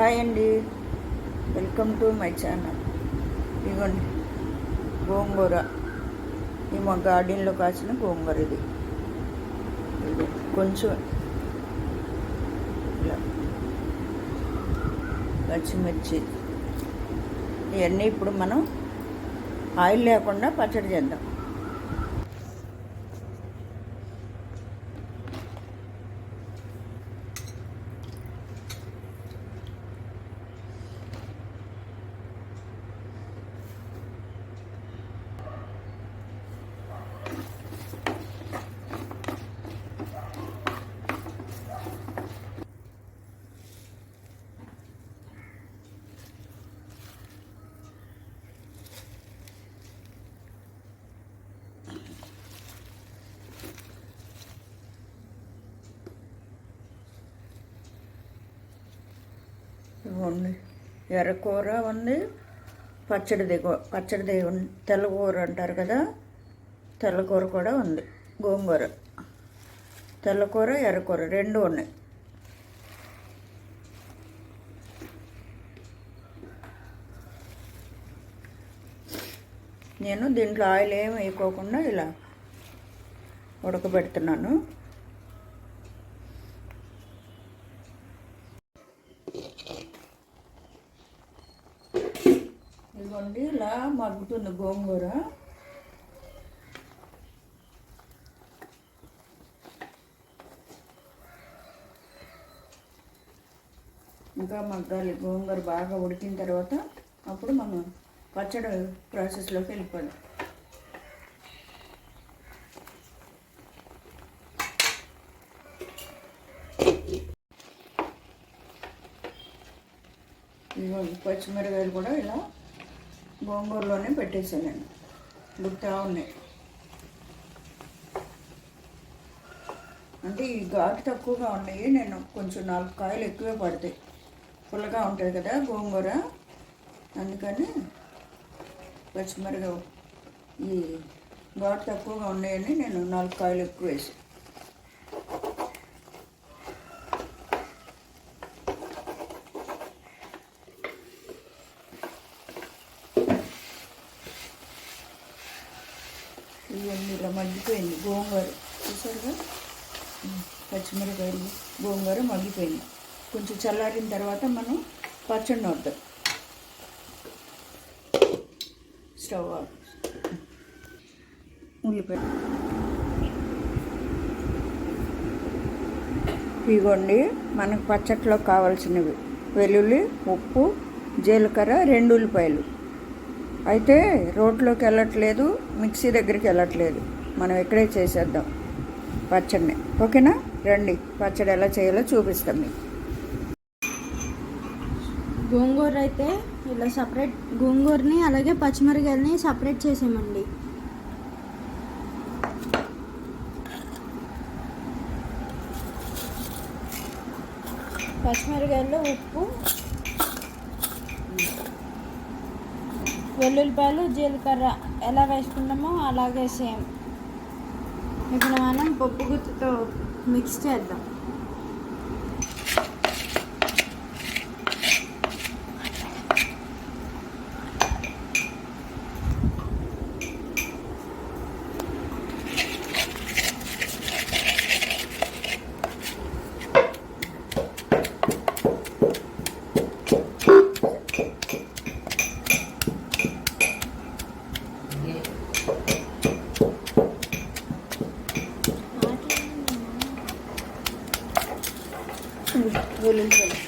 Hi అండి. Welcome to my channel. ఇదిగోండి గోంగూర. ఈ మా గార్డెన్లో కాసిన గోంగూర ఇది. ఇది కొంచెం ఇలా పచ్చిమిర్చి. ఇవన్నీ ఇప్పుడు మనం ఆయిల్ లేకుండా పచ్చడి చేద్దాం. ఉంది ఎర్రకూర ఉంది పచ్చడిది కూ- పచ్చడిది తెల్లకూర అంటారు కదా తెల్లకూర కూడా ఉంది గోంగూర. తెల్లకూర ఎర్రకూర రెండు ఉన్నాయి. నేను దీంట్లో ఆయిల్ ఏమి వేయకోకుండా ఇలా ఉడకబెడుతున్నాను. ఇదిగోండి ఇలా మగ్గుతుంది గోంగూర. ఇంకా మగ్గాలి గోంగూర బాగా ఉడికిన తర్వాత అప్పుడు మనం పచ్చడి ప్రాసెస్లోకి వెళ్ళిపోదాం. ఇదిగోండి పచ్చిమిరకాయలు కూడా ఇలా గోంగూరలోనే పెట్టేసాను నేను ఉడుకుతా ఉన్నాయి. అంటే ఈ ఘాటు తక్కువగా ఉన్నాయి. నేను కొంచెం నాలుగు కాయలు ఎక్కువే పడతాయి. పుల్లగా ఉంటుంది కదా గోంగూర. అందుకని పచ్చిమిరగా ఈ ఘాటు తక్కువగా ఉన్నాయని నేను నాలుగు కాయలు ఎక్కువ వేసి ఇవన్నీ ఇలా మగ్గిపోయింది గోంగూర చూసారుగా పచ్చిమిరకాయలు గోంగూర మగ్గిపోయింది కొంచెం చల్లారిన తర్వాత మనం పచ్చడి వద్దాం స్టవ్ ఆఫ్. ఉల్లిపాయ. ఇదిగోండి మనకు పచ్చట్లో కావాల్సినవి. వెల్లుల్లి ఉప్పు జీలకర్ర రెండు ఉల్లిపాయలు. అయితే రోడ్లోకి వెళ్ళట్లేదు మిక్సీ దగ్గరికి వెళ్ళట్లేదు. మనం ఇక్కడే చేసేద్దాం. పచ్చడిని. ఓకేనా? రండి. పచ్చడి ఎలా చేయాలో చూపిస్తాం మీకు. గోంగూర అయితే ఇలా సపరేట్ గోంగూరని అలాగే పచ్చిమిరకాయలని సపరేట్ చేసామండి పచ్చిమిరకాయల్లో ఉప్పు వెల్లుల్లిపాయలు జీలకర్ర ఎలా వేసుకున్నామో అలాగే సేమ్. ఇప్పుడు మనం పప్పు గుత్తుతో మిక్స్ చేద్దాం. వెల్లుల్లిపాయలు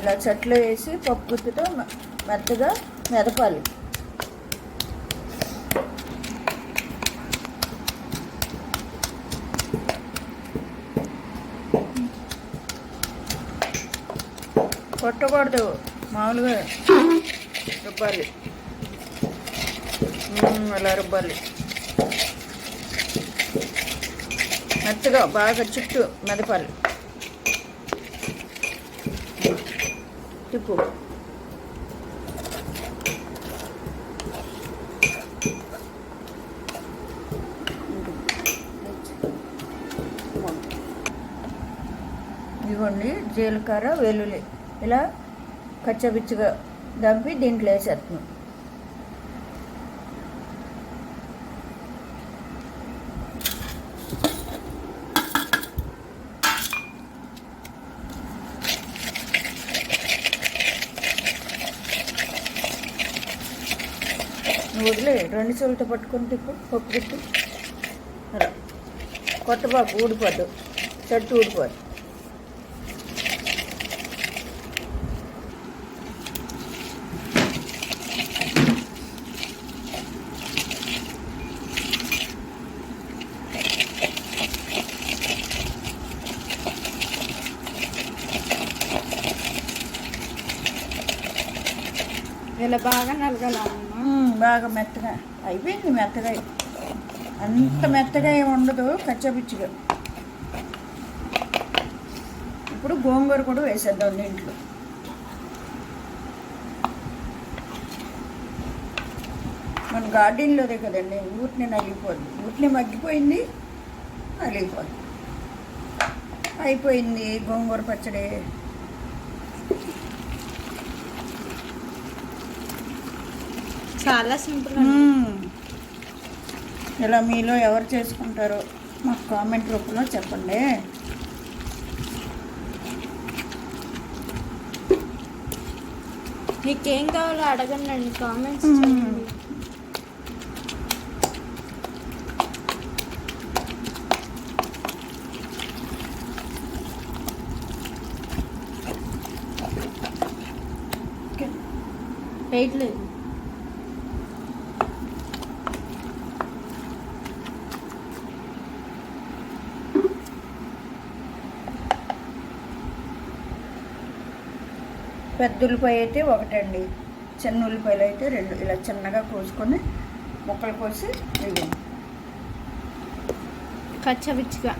ఇలా చెట్లు వేసి పప్పు గుత్తితో మెత్తగా మెదపాలి. కొట్టకూడదు మామూలుగా రుబ్బాలి. అలా రుబ్బాలి. మెత్తగా బాగా చుట్టూ మెదపాలి. తిప్పు. ఇవ్వండి జీలకర్ర వెల్లుల్లి. ఇలా కచ్చబిచ్చగా దంపి దీంట్లో వేసేస్తున్నాం. నువ్వు వదిలే రెండు చెవులతో పట్టుకుని తిప్పు పప్పు తిప్పు. కొత్త పాపు ఊడిపోద్దు చెట్టు ఊడిపోద్దు. ఇలా బాగా నలగాలమ్మా బాగా మెత్తగా అయిపోయింది మెత్తగా. అంత మెత్తగా ఏమి ఉండదు కచ్చపిచ్చిగా ఇప్పుడు గోంగూర కూడా వేసేద్దాం దీంట్లో. మన గార్డెన్లోదే కదండి ఊటిని నలిగిపోద్ది. ఊటిని మగ్గిపోయింది నలిగిపోద్ది. అయిపోయింది గోంగూర పచ్చడి. చాలా సింపుల్ అండి. ఇలా మీలో ఎవరు చేసుకుంటారో మాకు కామెంట్ రూపంలో చెప్పండి. మీకేం కావాలో అడగండి కామెంట్స్ మ్మ్. చేయండి పెద్ద ఉల్లిపాయ అయితే ఒకటండి. చిన్న ఉల్లిపాయలు అయితే రెండు. ఇలా చిన్నగా కోసుకొని ముక్కలు కోసి వేయండి కచ్చబిచ్చిగా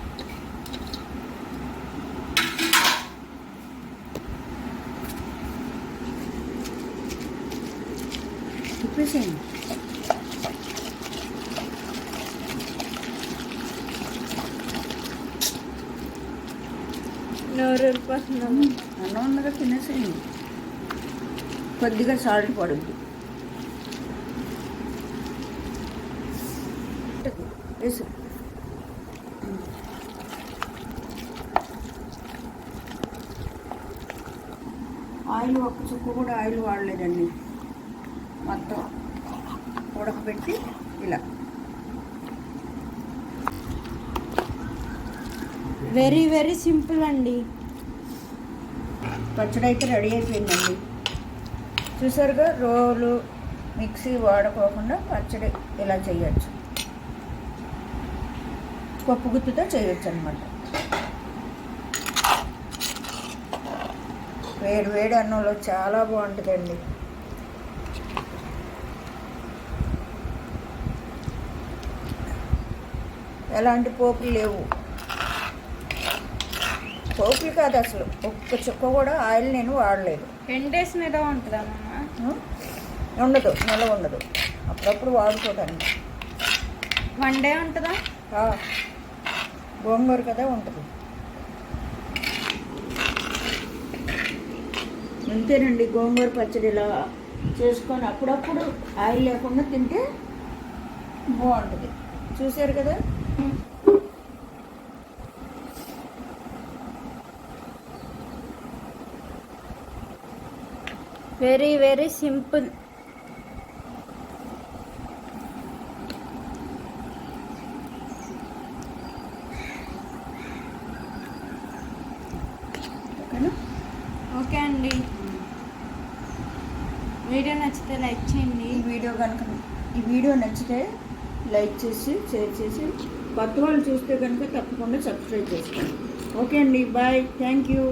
తిప్పేసేయండి. నోరు అన్నం ఉన్నగా తినేసేయండి. కొద్దిగా సాల్ట్ పడుద్ది. ఆయిల్ ఒక్క చుక్క కూడా ఆయిల్ వాడలేదండి. మొత్తం ఉడకబెట్టి ఇలా. వెరీ వెరీ సింపుల్ అండి. పచ్చడి అయితే రెడీ అయిపోయిందండి. చూసారుగా రోలు మిక్సీ వాడుకోకుండా పచ్చడి ఇలా చేయొచ్చు. పప్పు గుత్తుతో చేయొచ్చు అనమాట వేడి వేడి అన్నంలో చాలా బాగుంటుందండి. ఎలాంటి పోపులు లేవు. పోపులు కాదు అసలు. ఒక్క చుక్క కూడా ఆయిల్ నేను వాడలేదు. టెన్ డేస్ మీద ఉంటుందమ్మా. ఉండదు నిలవ ఉండదు. అప్పుడప్పుడు వాడుకోవడానికి వన్ డే ఉంటుందా? గోంగూర కదా ఉంటుంది. అంతేనండి గోంగూర పచ్చడి ఇలా చేసుకొని అప్పుడప్పుడు ఆయిల్ లేకుండా తింటే బాగుంటుంది. చూశారు కదా? Very very simple. ఓకే అండి. వీడియో నచ్చితే లైక్ చేయండి. ఈ వీడియో కనుక ఈ వీడియో నచ్చితే లైక్ చేసి షేర్ చేసి కొత్త వాళ్ళు చూస్తే కనుక తప్పకుండా సబ్స్క్రైబ్ చేసుకోండి. ఓకే అండి బాయ్. Thank you.